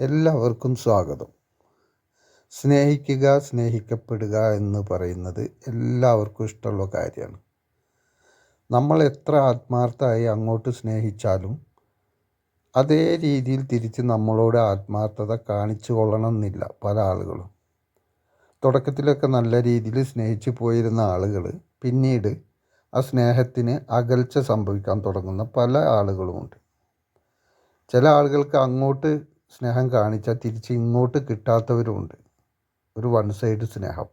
എല്ലാവർക്കും സ്വാഗതം. സ്നേഹിക്കുക സ്നേഹിക്കപ്പെടുക എന്ന് പറയുന്നത് എല്ലാവർക്കും ഇഷ്ടമുള്ള കാര്യമാണ്. നമ്മൾ എത്ര ആത്മാർത്ഥമായി അങ്ങോട്ട് സ്നേഹിച്ചാലും അതേ രീതിയിൽ തിരിച്ച് നമ്മളോട് ആത്മാർത്ഥത കാണിച്ചു കൊള്ളണമെന്നില്ല പല ആളുകളും. തുടക്കത്തിലൊക്കെ നല്ല രീതിയിൽ സ്നേഹിച്ചു പോയിരുന്ന ആളുകൾ പിന്നീട് ആ സ്നേഹത്തിന് അകൽച്ച സംഭവിക്കാൻ തുടങ്ങുന്ന പല ആളുകളുമുണ്ട്. ചില ആളുകൾക്ക് അങ്ങോട്ട് സ്നേഹം കാണിച്ചാൽ തിരിച്ച് ഇങ്ങോട്ട് കിട്ടാത്തവരുമുണ്ട്. ഒരു വൺ സൈഡ് സ്നേഹം.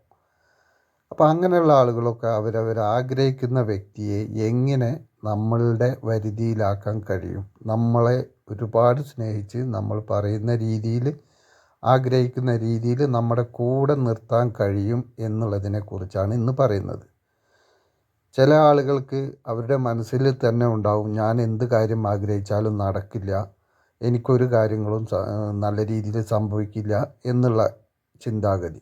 അപ്പോൾ അങ്ങനെയുള്ള ആളുകളൊക്കെ അവരവർ ആഗ്രഹിക്കുന്ന വ്യക്തിയെ എങ്ങനെ നമ്മളുടെ വരുതിയിലാക്കാൻ കഴിയും? നമ്മളെ ഒരുപാട് സ്നേഹിച്ച് നമ്മൾ പറയുന്ന രീതിയിൽ ആഗ്രഹിക്കുന്ന രീതിയിൽ നമ്മുടെ കൂടെ നിർത്താൻ കഴിയും എന്നുള്ളതിനെക്കുറിച്ചാണ് ഇന്ന് പറയുന്നത്. ചില ആളുകൾക്ക് അവരുടെ മനസ്സിൽ തന്നെ ഉണ്ടാവും ഞാൻ എന്ത് കാര്യം ആഗ്രഹിച്ചാലും നടക്കില്ല എനിക്കൊരു കാര്യങ്ങളും നല്ല രീതിയിൽ സംഭവിക്കില്ല എന്നുള്ള ചിന്താഗതി.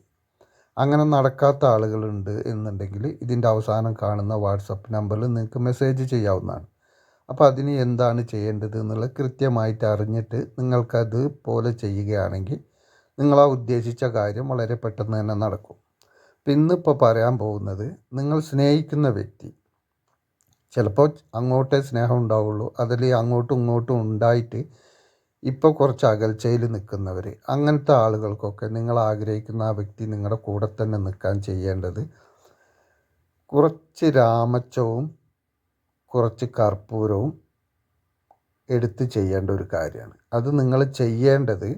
അങ്ങനെ നടക്കാത്ത ആളുകളുണ്ട് എന്നുണ്ടെങ്കിൽ ഇതിന്റെ അവസാനം കാണുന്ന വാട്സപ്പ് നമ്പറിൽ നിങ്ങൾക്ക് മെസ്സേജ് ചെയ്യാവുന്നതാണ്. അപ്പോൾ അതിന് എന്താണ് ചെയ്യേണ്ടത് എന്നുള്ളത് കൃത്യമായിട്ട് അറിഞ്ഞിട്ട് നിങ്ങൾക്കത് പോലെ ചെയ്യുകയാണെങ്കിൽ നിങ്ങൾ ആ ഉദ്ദേശിച്ച കാര്യം വളരെ പെട്ടെന്ന് തന്നെ നടക്കും. പിന്നിപ്പോൾ പറയാൻ പോകുന്നത് നിങ്ങൾ സ്നേഹിക്കുന്ന വ്യക്തി ചിലപ്പോൾ അങ്ങോട്ടേ സ്നേഹം ഉണ്ടാവുള്ളൂ അതിൽ അങ്ങോട്ടും ഇങ്ങോട്ടും ഉണ്ടായിട്ട് ഇപ്പോൾ കുറച്ച് അകൽച്ചയിൽ നിൽക്കുന്നവർ അങ്ങനത്തെ ആളുകൾക്കൊക്കെ നിങ്ങൾ ആഗ്രഹിക്കുന്ന ആ വ്യക്തി നിങ്ങളുടെ കൂടെ തന്നെ നിൽക്കാൻ ചെയ്യേണ്ടത് കുറച്ച് രാമച്ചവും കുറച്ച് കർപ്പൂരവും എടുത്ത് ചെയ്യേണ്ട ഒരു കാര്യമാണ്. അത് നിങ്ങൾ ചെയ്യേണ്ടത്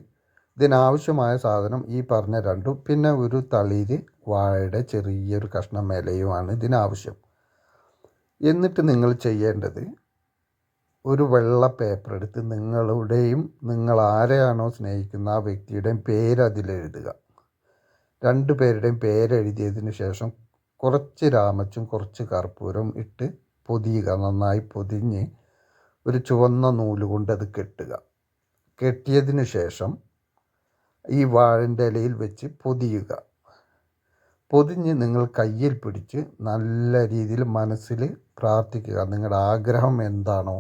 ഇതിനാവശ്യമായ സാധനം ഈ പറഞ്ഞ രണ്ടും പിന്നെ ഒരു തളിര് വാഴയുടെ ചെറിയൊരു കഷ്ണം ഇലയുമാണ് ഇതിനാവശ്യം. എന്നിട്ട് നിങ്ങൾ ചെയ്യേണ്ടത് ഒരു വെള്ള പേപ്പർ എടുത്ത് നിങ്ങളുടെയും നിങ്ങൾ ആരെയാണോ സ്നേഹിക്കുന്ന ആ വ്യക്തിയുടെയും പേര് അതിലെഴുതുക രണ്ട് പേരുടെയും പേരെഴുതിയതിന് ശേഷം കുറച്ച് രാമച്ചും കുറച്ച് കർപ്പൂരം ഇട്ട് പൊതിയുക. നന്നായി പൊതിഞ്ഞ് ഒരു ചുവന്ന നൂൽ കൊണ്ട് അത് കെട്ടുക. കെട്ടിയതിന് ശേഷം ഈ വാഴന്റെ ഇലയിൽ വെച്ച് പൊതിയുക. പൊതിഞ്ഞ് നിങ്ങൾ കയ്യിൽ പിടിച്ച് നല്ല രീതിയിൽ മനസ്സിൽ പ്രാർത്ഥിക്കുക. നിങ്ങളുടെ ആഗ്രഹം എന്താണോ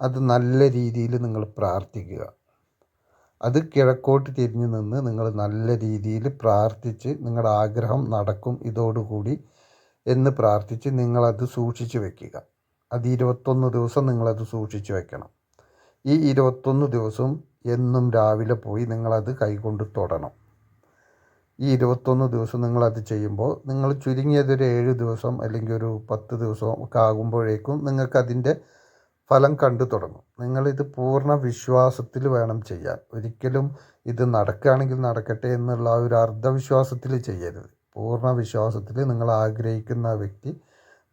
അത് നല്ല രീതിയിൽ നിങ്ങൾ പ്രാർത്ഥിക്കുക. അത് കിഴക്കോട്ട് തിരിഞ്ഞു നിന്ന് നിങ്ങൾ നല്ല രീതിയിൽ പ്രാർത്ഥിച്ച് നിങ്ങളുടെ ആഗ്രഹം നടക്കും ഇതോടുകൂടി എന്ന് പ്രാർത്ഥിച്ച് നിങ്ങളത് സൂക്ഷിച്ചു വയ്ക്കുക അത് ഇരുപത്തൊന്ന് ദിവസം നിങ്ങളത് സൂക്ഷിച്ചു വയ്ക്കണം ഈ ഇരുപത്തൊന്ന് ദിവസവും എന്നും രാവിലെ പോയി നിങ്ങളത് കൈകൊണ്ട് തൊടണം. ഈ ഇരുപത്തൊന്ന് ദിവസം നിങ്ങളത് ചെയ്യുമ്പോൾ നിങ്ങൾ ചുരുങ്ങിയതൊരു ഏഴ് ദിവസം അല്ലെങ്കിൽ ഒരു പത്ത് ദിവസം ഒക്കെ ആകുമ്പോഴേക്കും നിങ്ങൾക്കതിന്റെ ഫലം കണ്ടു തുടങ്ങും. നിങ്ങളിത് പൂർണ വിശ്വാസത്തിൽ വേണം ചെയ്യാൻ. ഒരിക്കലും ഇത് നടക്കുകയാണെങ്കിൽ നടക്കട്ടെ എന്നുള്ള ഒരു അർദ്ധവിശ്വാസത്തിൽ ചെയ്യരുത്. പൂർണ വിശ്വാസത്തിൽ നിങ്ങൾ ആഗ്രഹിക്കുന്ന വ്യക്തി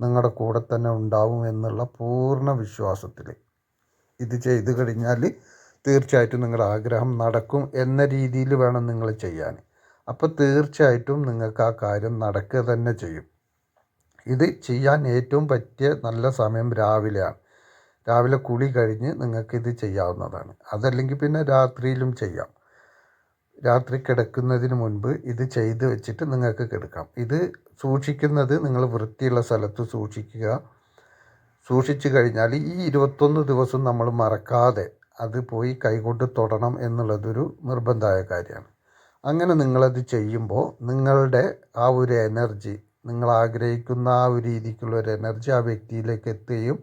നിങ്ങളുടെ കൂടെ തന്നെ ഉണ്ടാവും എന്നുള്ള പൂർണ വിശ്വാസത്തിൽ. ഇത് ചെയ്തു കഴിഞ്ഞാൽ തീർച്ചയായിട്ടും നിങ്ങളുടെ ആഗ്രഹം നടക്കും എന്ന രീതിയിൽ വേണം നിങ്ങൾ ചെയ്യാൻ. അപ്പോൾ തീർച്ചയായിട്ടും നിങ്ങൾക്ക് ആ കാര്യം നടക്കുക തന്നെ ചെയ്യും. ഇത് ചെയ്യാൻ ഏറ്റവും പറ്റിയ നല്ല സമയം രാവിലെയാണ്. രാവിലെ കുളി കഴിഞ്ഞ് ഇത് ചെയ്യാവുന്നതാണ്. അതല്ലെങ്കിൽ പിന്നെ രാത്രിയിലും ചെയ്യാം. രാത്രി കിടക്കുന്നതിന് മുൻപ് ഇത് ചെയ്ത് വെച്ചിട്ട് നിങ്ങൾക്ക് കിടക്കാം. ഇത് സൂക്ഷിക്കുന്നത് നിങ്ങൾ വൃത്തിയുള്ള സ്ഥലത്ത് സൂക്ഷിക്കുക. സൂക്ഷിച്ചു കഴിഞ്ഞാൽ ഈ ഇരുപത്തൊന്ന് ദിവസം നമ്മൾ മറക്കാതെ അത് പോയി കൈകൊണ്ട് തൊടണം എന്നുള്ളതൊരു നിർബന്ധമായ കാര്യമാണ്. അങ്ങനെ നിങ്ങളത് ചെയ്യുമ്പോൾ നിങ്ങളുടെ ആ ഒരു എനർജി നിങ്ങൾ ആഗ്രഹിക്കുന്ന ആ ഒരു രീതിക്കുള്ള ഒരു എനർജി ആ വ്യക്തിയിലേക്ക് എത്തുകയും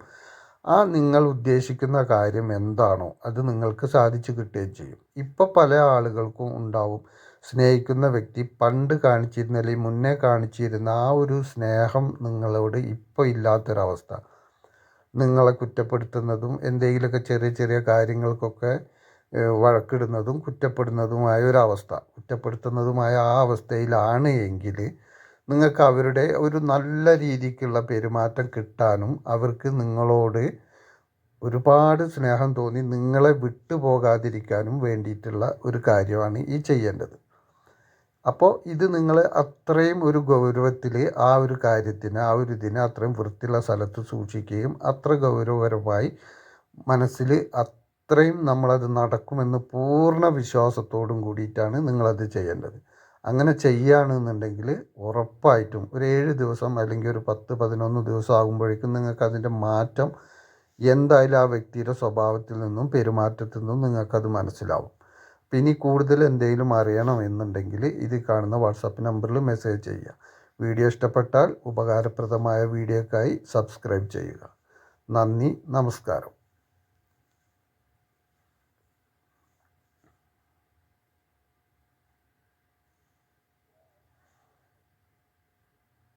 ആ നിങ്ങൾ ഉദ്ദേശിക്കുന്ന കാര്യം എന്താണോ അത് നിങ്ങൾക്ക് സാധിച്ചു കിട്ടുകയും ചെയ്യും. ഇപ്പോൾ പല ആളുകൾക്കും ഉണ്ടാവും. സ്നേഹിക്കുന്ന വ്യക്തി പണ്ട് കാണിച്ചിരുന്ന അല്ലെങ്കിൽ മുന്നേ കാണിച്ചിരുന്ന ആ ഒരു സ്നേഹം നിങ്ങളോട് ഇപ്പോൾ ഇല്ലാത്തൊരവസ്ഥ. നിങ്ങളെ കുറ്റപ്പെടുത്തുന്നതും എന്തെങ്കിലുമൊക്കെ ചെറിയ ചെറിയ കാര്യങ്ങൾക്കൊക്കെ വഴക്കിടുന്നതും കുറ്റപ്പെടുന്നതുമായ ഒരവസ്ഥ കുറ്റപ്പെടുത്തുന്നതുമായ ആ അവസ്ഥയിലാണ് എങ്കിൽ നിങ്ങൾക്ക് അവരുടെ ഒരു നല്ല രീതിക്കുള്ള പെരുമാറ്റം കിട്ടാനും അവർക്ക് നിങ്ങളോട് ഒരുപാട് സ്നേഹം തോന്നി നിങ്ങളെ വിട്ടുപോകാതിരിക്കാനും വേണ്ടിയിട്ടുള്ള ഒരു കാര്യമാണ് ഈ ചെയ്യേണ്ടത്. അപ്പോൾ ഇത് നിങ്ങൾ അത്രയും ഒരു ഗൗരവത്തിൽ ആ ഒരു കാര്യത്തിന് ആ ഒരു ഇതിനെ അത്രയും വൃത്തിയുള്ള സ്ഥലത്ത് സൂക്ഷിക്കുകയും അത്ര ഗൗരവപരമായി മനസ്സിൽ അത്രയും നമ്മളത് നടക്കുമെന്ന് പൂർണ വിശ്വാസത്തോടും കൂടിയിട്ടാണ് നിങ്ങളത് ചെയ്യേണ്ടത്. അങ്ങനെ ചെയ്യുകയാണെന്നുണ്ടെങ്കിൽ ഉറപ്പായിട്ടും ഒരു ഏഴ് ദിവസം അല്ലെങ്കിൽ ഒരു പത്ത് പതിനൊന്ന് ദിവസം ആകുമ്പോഴേക്കും നിങ്ങൾക്ക് അതിന്റെ മാറ്റം എന്തായാലും ആ വ്യക്തിയുടെ സ്വഭാവത്തിൽ നിന്നും പെരുമാറ്റത്തിൽ നിന്നും നിങ്ങൾക്കത് മനസ്സിലാവും. പിന്നെ കൂടുതൽ എന്തെങ്കിലും അറിയണം എന്നുണ്ടെങ്കിൽ ഇത് കാണുന്ന വാട്സാപ്പ് നമ്പറിൽ മെസ്സേജ് ചെയ്യുക. വീഡിയോ ഇഷ്ടപ്പെട്ടാൽ ഉപകാരപ്രദമായ വീഡിയോക്കായി സബ്സ്ക്രൈബ് ചെയ്യുക. നന്ദി നമസ്കാരം.